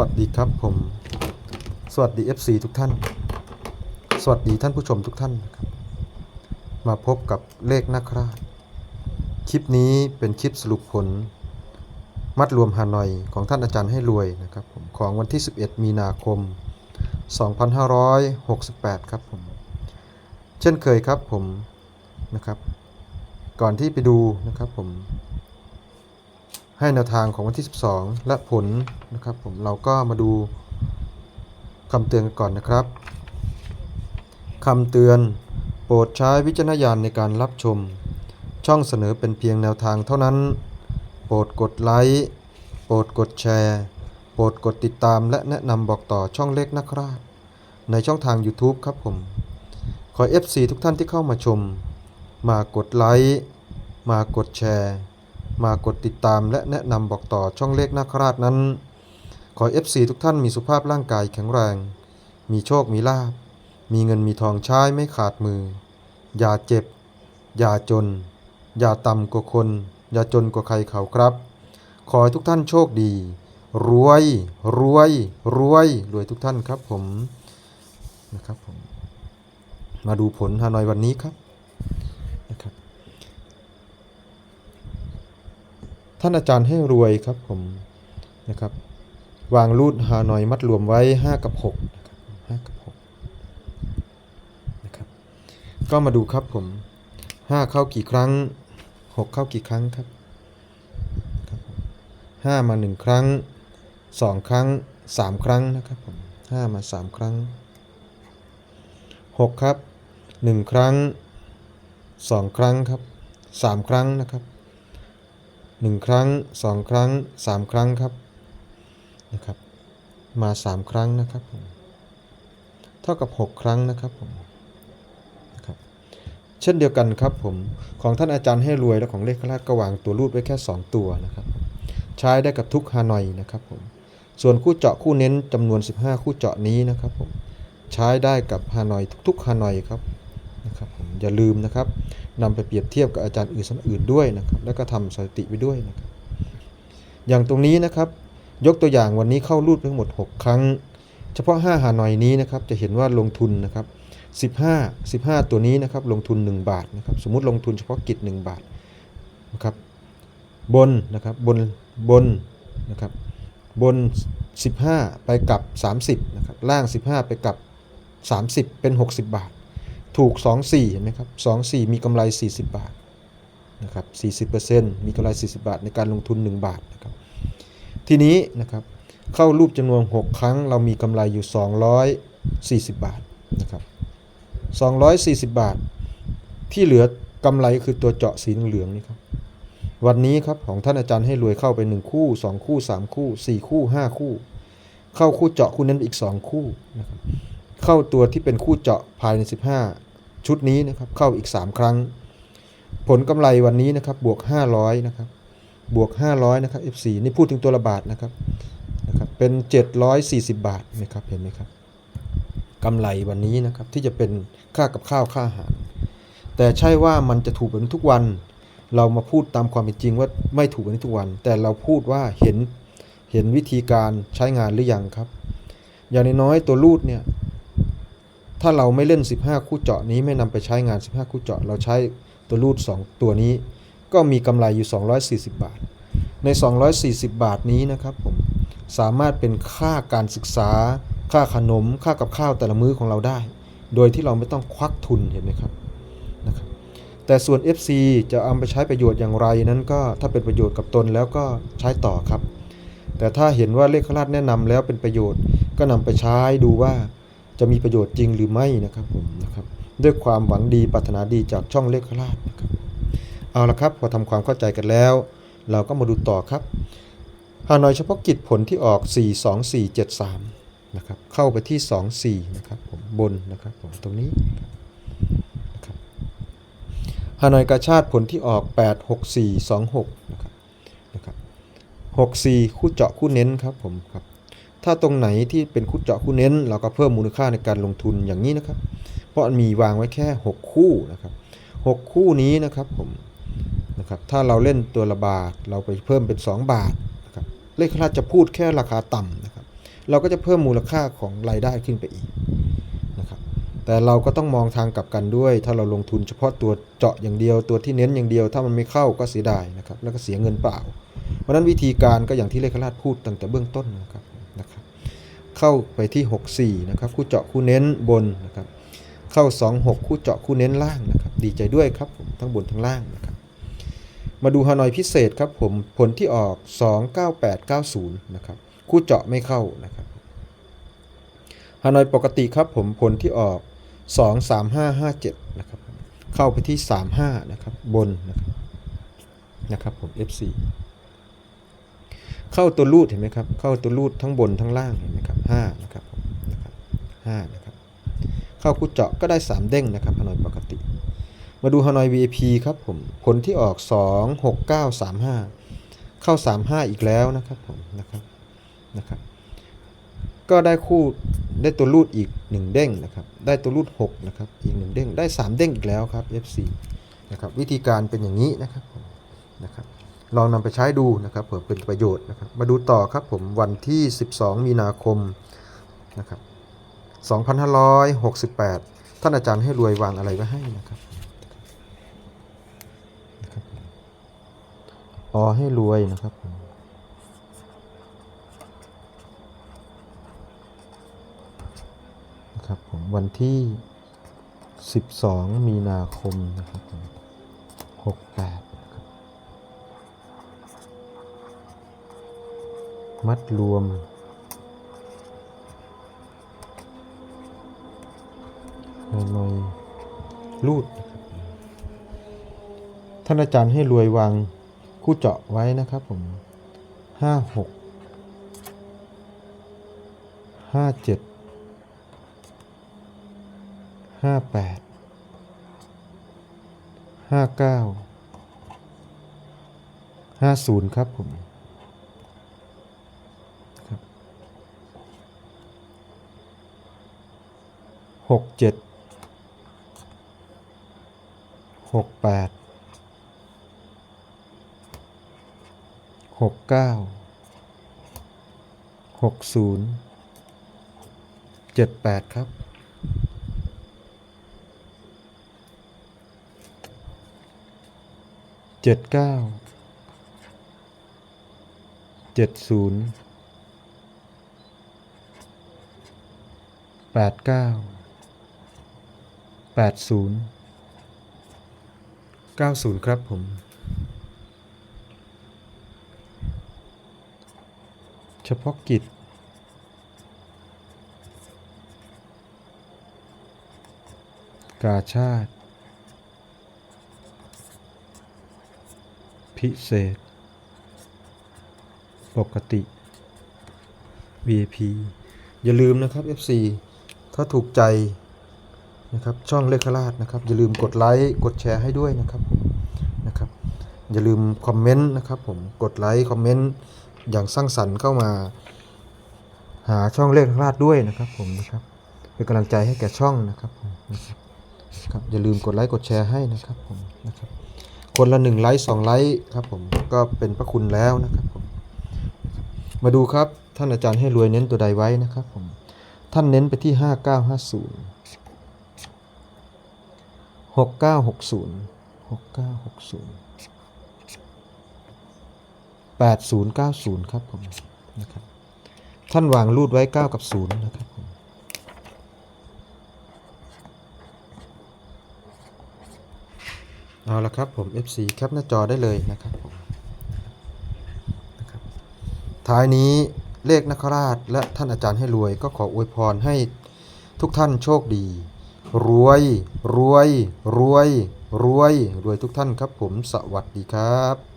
วัสดีครับผม สวัสดี FC ทุกท่าน สวัสดีท่านผู้ชมทุกท่านนะครับมาพบกับเลขนักราช คลิปนี้เป็นคลิปสรุปผล มัดรวมฮานอยของท่านอาจารย์ให้รวยนะครับผมของวันที่ 11 มีนาคม 2568 ครับผม เช่นเคยครับผมนะครับ ก่อนที่ไปดูนะครับผม ให้แนวทางของวันที่ 12 และผลนะครับ ผมเราก็มาดูคำเตือนกันก่อนนะครับคำเตือน โปรดใช้วิจารณญาณในการรับชม ช่องเสนอเป็นเพียงแนวทางเท่านั้น โปรดกดไลค์โปรดกดแชร์โปรดกดติดตามและแนะนำบอกต่อช่องเล็กนะครับในช่องทาง YouTube ครับผม ขอ FC ทุกท่านที่เข้ามาชม มากดไลค์ มากดแชร์ มากดติดตามและแนะนำบอกต่อช่องเลขนาคราชนั้น ขอ FC ทุกท่านมีสุขภาพร่างกายแข็งแรง มีโชคมีลาบ มีเงินมีทองใช้ไม่ขาดมือ อย่าเจ็บ อย่าจน อย่าต่ำกว่าคน อย่าจนกว่าใครเขาครับ ขอให้ทุกท่านโชคดี รวย รวย รวยรวยทุกท่านครับผมนะครับผมมาดูผลฮานอยวันนี้ครับนะครับ ท่านอาจารย์ให้รวยครับผมนะครับ วางรูดฮานอยมัดรวมไว้ 5 กับ6นะครับ5กับ6นะครับ ก็มาดูครับผม 5 เข้ากี่ครั้ง 6 เข้ากี่ครั้งครับ5มา 1 ครั้ง 2 ครั้ง 3 ครั้งนะครับผม5มา 3 ครั้ง 6 ครับ 1 ครั้ง 2 ครั้งครับ 3 ครั้งนะครับ หนึ่งครั้งสองครั้งสามครั้งครับนะครับมาสามครั้งนะครับผมเท่ากับหกครั้งนะครับผมนะครับเช่นเดียวกันครับผมของท่านอาจารย์ให้รวยและของเลขคราชก็วางตัวรูดไว้แค่ 2 ตัวนะครับใช้ได้กับทุกฮานอยนะครับผมส่วนคู่เจาะคู่เน้นจำนวน 15 คู่เจาะนี้นะครับผมใช้ได้กับฮานอยทุกๆฮานอยครับนะครับ อย่าลืมนะครับนำไปเปรียบเทียบกับอาจารย์อื่นสอื่นด้วยนะครับแล้วก็ทำสถิติไปด้วยนะครับอย่างตรงนี้นะครับยกตัวอย่างวันนี้เข้ารูดทั้งหมด 6 ครั้ง เฉพาะ 5 หาหน่อยนี้นะครับจะเห็นว่าลงทุนนะครับ15 15 ตัวนี้นะครับลงทุน 1 บาทนะครับสมมุติลงทุนเฉพาะกิจ 1 บาทนะครับบนนะครับบนบนนะครับบน 15 ไปกับ 30นะครับล่าง 15 ไปกับ 30 เป็น 60 บาท ถูก 24เห็นไหมครับ24 มีกำไร 40 บาทนะครับ40%มีกำไร 40 บาท ในการลงทุน 1 บาทนะครับทีนี้นะครับเข้ารูปจำนวน 6 ครั้ง เรามีกำไรอยู่ 240 บาทนะครับ240 บาท ที่เหลือกำไรคือตัวเจาะสีเหลืองนี่ครับวันนี้ครับของท่านอาจารย์ให้รวยเข้าไป 1 คู่ 2 คู่ 3 คู่ 4 คู่ 5 คู่ เข้าคู่เจาะคู่นั้นอีก 2 คู่นะครับเข้าตัวที่เป็นคู่เจาะภายใน 15 ชุดนี้นะครับเข้าอีก 3 ครั้ง ผลกำไรวันนี้นะครับบวก 500นะครับบวก 500นะครับ F4 นี่พูดถึงตัวละบาทนะครับนะครับเป็น 740 บาทนะครับเห็นไหมครับกำไรวันนี้นะครับที่จะเป็นค่ากับข้าวค่าอาหาร แต่ใช่ว่ามันจะถูกแบบนี้ทุกวัน เรามาพูดตามความเป็นจริงว่าไม่ถูกแบบนี้ทุกวัน แต่เราพูดว่าเห็นเห็นวิธีการใช้งานหรือยังครับ อย่างน้อยตัวรูดเนี่ย ถ้าเราไม่เล่น 15 คู่เจาะนี้ไม่นำไปใช้งาน 15 คู่เจาะ เราใช้ตัวรูด 2 ตัวนี้ ก็มีกำไรอยู่ 240 บาท ใน 240 บาทนี้นะครับผมสามารถเป็นค่าการศึกษา ค่าขนม ค่ากับข้าวแต่ละมื้อของเราได้ โดยที่เราไม่ต้องควักทุนเห็นไหมครับนะครับแต่ส่วน FC จะเอาไปใช้ประโยชน์อย่างไรนั้นก็ถ้าเป็นประโยชน์กับตนแล้วก็ใช้ต่อครับ แต่ถ้าเห็นว่าเลขคลาดแนะนำแล้วเป็นประโยชน์ก็นำไปใช้ดูว่า จะมีประโยชน์จริงหรือไม่นะครับผมนะครับด้วยความหวังดีปรารถนาดีจากช่องเลขคลาดนะครับเอาละครับพอทำความเข้าใจกันแล้ว เราก็มาดูต่อครับฮานอยเฉพาะกิจผลที่ออก 42473นะครับเข้าไปที่ 24นะครับผมบนนะครับผมตรงนี้นะครับฮานอยกาชาติผลที่ออก 86426นะครับนะครับ64 คู่เจาะคู่เน้นครับผมครับ ถ้าตรงไหนที่เป็นคู่เจาะคู่เน้น เราก็เพิ่มมูลค่าในการลงทุนอย่างนี้นะครับ เพราะมันมีวางไว้แค่ 6 คู่นะครับ 6 คู่นี้นะครับผมนะครับถ้าเราเล่นตัวละบาทเราไปเพิ่มเป็น 2 บาทนะครับเลขคลาดจะพูดแค่ราคาต่ำนะครับ เราก็จะเพิ่มมูลค่าของรายได้ขึ้นไปอีกนะครับแต่เราก็ต้องมองทางกลับกันด้วย ถ้าเราลงทุนเฉพาะตัวเจาะอย่างเดียวตัวที่เน้นอย่างเดียว ถ้ามันไม่เข้าก็เสียดายนะครับแล้วก็เสียเงินเปล่า เพราะนั้นวิธีการก็อย่างที่เลขราชพูดตั้งแต่เบื้องต้นนะครับ เข้าไปที่ 64 นะครับ คู่เจาะคู่เน้นบนนะครับ เข้า 26 คู่เจาะคู่เน้นล่างนะครับ ดีใจด้วยครับผมทั้งบนทั้งล่างนะครับ มาดูฮานอยพิเศษครับผมผลที่ออก 29890 นะครับ คู่เจาะไม่เข้านะครับฮานอยปกติครับผมผลที่ออก 23557 นะครับ เข้าไปที่ 35 นะครับ บนนะครับนะครับผม FC เข้าตัวรูดเห็นไหมครับ เข้าตัวรูดทั้งบนทั้งล่างเห็นไหมครับ5นะครับผมนะครับ5นะครับ เข้าคู่เจาะก็ได้ 3 เด้งนะครับฮานอยปกติ มาดูฮานอย VIP ครับผม ผลที่ออก 2 6 9 3 5 เข้า 35 อีกแล้วนะครับผมนะครับนะครับ ก็ได้คู่ได้ตัวรูดอีก 1 เด้งนะครับ ได้ตัวรูด6นะครับ อีก 1 เด้ง ได้ 3 เด้งอีกแล้วครับ FC นะครับ วิธีการเป็นอย่างนี้นะครับผมนะครับ ลองนำไปใช้ดูนะครับเผื่อเป็นประโยชน์นะครับ มาดูต่อครับผมวันที่ 12 มีนาคมนะครับ2568 ท่านอาจารย์ให้รวยวางอะไรไว้ให้นะครับอ๋อให้รวยนะครับผมนะครับผมวันที่ 12 มีนาคมนะครับ68นะครับ มัดรวมหน่อยๆรูด ท่านอาจารย์ให้รวยวางคู่เจาะไว้นะครับผมห้าหกห้าเจ็ดห้าแปดห้าเก้าห้าศูนย์ครับผมครับ หกเจ็ดหกแปดหกเก้าหกศูนย์เจ็ดแปดครับ เจ็ดเก้าเจ็ดศูนย์แปดเก้า แปดศูนย์90 ครับผม เฉพาะกิจกาชาติ พิเศษ ปกติ VIP อย่าลืมนะครับ FC ถ้าถูกใจ นะครับช่องเลขราชนะครับอย่าลืมกดไลค์กดแชร์ให้ด้วยนะครับนะครับ อย่าลืมคอมเมนต์นะครับผมกดไลค์คอมเมนต์อย่างสร้างสรรค์เข้ามา หาช่องเลขราชด้วยนะครับผมนะครับเป็นกำลังใจให้แก่ช่องนะครับผมนะครับครับอย่าลืมกดไลค์กดแชร์ให้นะครับผมนะครับคนละหนึ่งไลค์สองไลค์ครับผมก็เป็นพระคุณแล้วนะครับผมมาดูครับท่านอาจารย์ให้รวยเน้นตัวใดไว้นะครับผมท่านเน้นไปที่ 5950 หกเก้าหกศูนย์หกเก้าหกศูนย์แปดศูนย์เก้าศูนย์ครับผมนะครับท่านวางรูดไว้เก้ากับศูนย์นะครับผมเอาละครับผม FC แคปหน้าจอได้เลยนะครับผมนะครับท้ายนี้เลขนคราชและท่านอาจารย์ให้รวยก็ขออวยพรให้ทุกท่านโชคดี รวย รวย รวย รวย รวยทุกท่านครับผม สวัสดีครับ